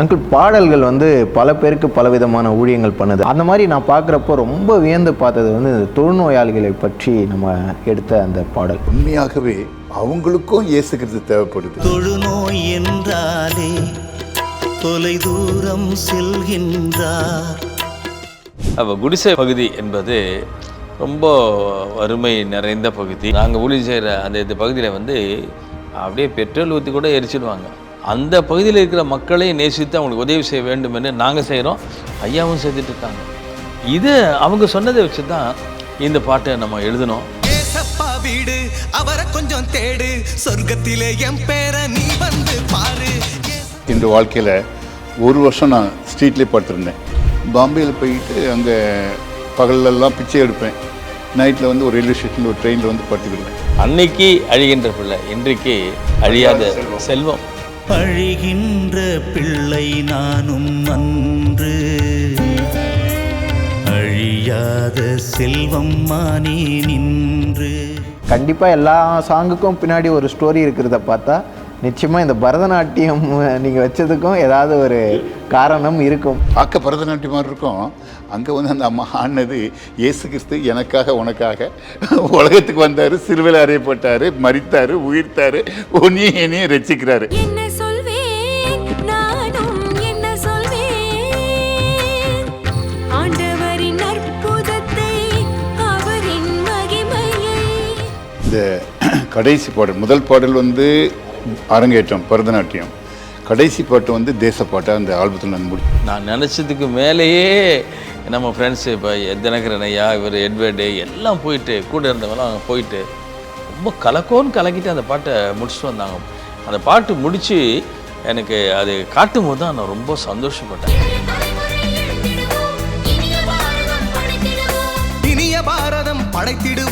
Uncle பாடல்கள் வந்து பல பேருக்கு பலவிதமான ஊழியங்கள் பண்ணுது. அந்த மாதிரி நான் பார்க்குறப்போ ரொம்ப வியந்து பார்த்தது வந்து இந்த தொழுநோயாளிகளை பற்றி நம்ம எடுத்த அந்த பாடல். உண்மையாகவே அவங்களுக்கும் இயேசு கிறிஸ்து தேவைப்படுது. தொழுநோய் என்றாலே தொலை தூரம் செல்கின்றார். அப்போ குடிசை பகுதி என்பது ரொம்ப வறுமை நிறைந்த பகுதி. நாங்கள் ஊழி செய்கிற அந்த இந்த பகுதியில் வந்து அப்படியே பெட்ரோல் ஊற்றி கூட எரிச்சிடுவாங்க. அந்த பகுதியில் இருக்கிற மக்களை நேசித்து அவங்களுக்கு உதவி செய்ய வேண்டும் என்று நாங்கள் செய்கிறோம் ஐயாவும் செய்துட்டு இருக்காங்க. இது அவங்க சொன்னதை வச்சு தான் இந்த பாட்டை நம்ம எழுதினோம் ஏசப்பா வீடு அவரை கொஞ்சம் தேடு. சொர்க்கத்திலே என் பேரை நீ வந்து பாரு. இந்த வாழ்க்கையில் ஒரு வருஷம் நான் ஸ்ட்ரீட்லேயே படுத்திருந்தேன். பாம்பேயில் போயிட்டு அங்கே பகல்லெல்லாம் பிச்சை எடுப்பேன். நைட்டில் வந்து ஒரு ரயில்வே ஸ்டேஷனில் ஒரு ட்ரெயினில் வந்து படுத்துக்கிடுவேன். அன்னைக்கு அழிகின்ற பிள்ளை இன்றைக்கு அழியாத செல்வம். அழிகின்ற பிள்ளை நானும் அன்று. அழியாத செல்வம் மானே நின்று. கண்டிப்பாக எல்லா சாங்குக்கும் பின்னாடி ஒரு ஸ்டோரி இருக்கிறத பார்த்தா நிச்சயமாக இந்த பரதநாட்டியம் நீங்கள் வச்சதுக்கும் ஏதாவது ஒரு காரணம் இருக்கும். பார்க்க பரதநாட்டியம் மாதிரி இருக்கும். அங்கே வந்து அந்த அம்மா ஆடினது இயேசு கிறிஸ்து எனக்காக உனக்காக உலகத்துக்கு வந்தார் சிறுவில் அறையப்பட்டார் மறித்தார் உயிர்த்தார் உன்னையும் என்னையும் ரசிக்கிறாரு இந்த கடைசி பாடல் முதல் பாடல் வந்து அரங்கேற்றம் பரதநாட்டியம். கடைசி பாட்டு வந்து தேசப்பாட்டை? அந்த ஆல்பத்தில் நான் முடி நான் நினச்சதுக்கு மேலேயே நம்ம ஃப்ரெண்ட்ஸு இப்போ தினகரன் ஐயா இவர் எட்வர்டு எல்லாம் போயிட்டு கூட இருந்தவங்களாம் போயிட்டு ரொம்ப கலக்கோன்னு கலக்கிட்டு அந்த பாட்டை முடிச்சுட்டு வந்தாங்க. அந்த பாட்டு முடித்து எனக்கு அது காட்டும் போது தான் நான் ரொம்ப சந்தோஷப்பட்டேன். இனிய பாரதம் படைத்திடுவோம். இனிய பாரதம் படைத்திடுவோம்.